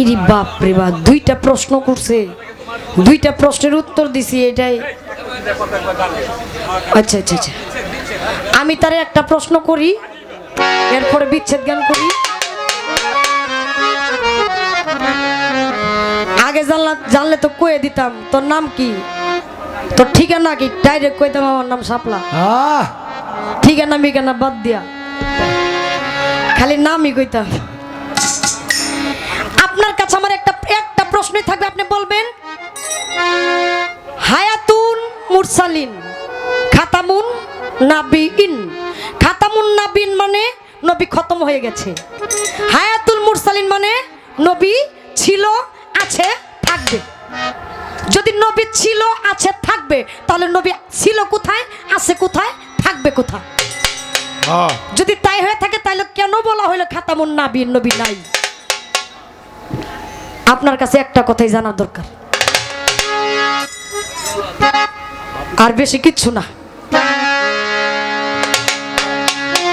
ইরি বাপ রে বাপ দুইটা প্রশ্ন করছে। দুইটা প্রশ্নের উত্তর দিছি এটাই। আচ্ছা আচ্ছা আচ্ছা। আমি তারে একটা প্রশ্ন করি এরপরে বিচ্ছেদ জ্ঞান করি। আগে জানলা জানলে তো কয়ে দিতাম তোর নাম কি? তোর ঠিকানা কি? ডাইরেক্ট কইতাম আমার নাম সাপলা। ঠিকানা মিকানা বাদ দিয়া। খালি নামই কইতাম আপনার কাছে আমার একটা একটা প্রশ্নই থাকবে আপনি বলবেন? হায়াতুন মুরসালিন খাতামুন নাবিইন। খাতামুন নাবিন মানে নবী খতম হয়ে গেছে। হায়াতুল মুরসালিন মানে নবী ছিল আছে থাকবে। যদি নবী ছিল আছে থাকবে তাহলে নবী ছিল কোথায় আছে কোথায় থাকবে কোথায়? হ্যাঁ। যদি তাই হয়ে থাকে তাহলে হলো খাতামুন নাবি নবী নাই। আপনার কাছে একটা কথাই জানার দরকার। আর বেশি কিচ্ছু না।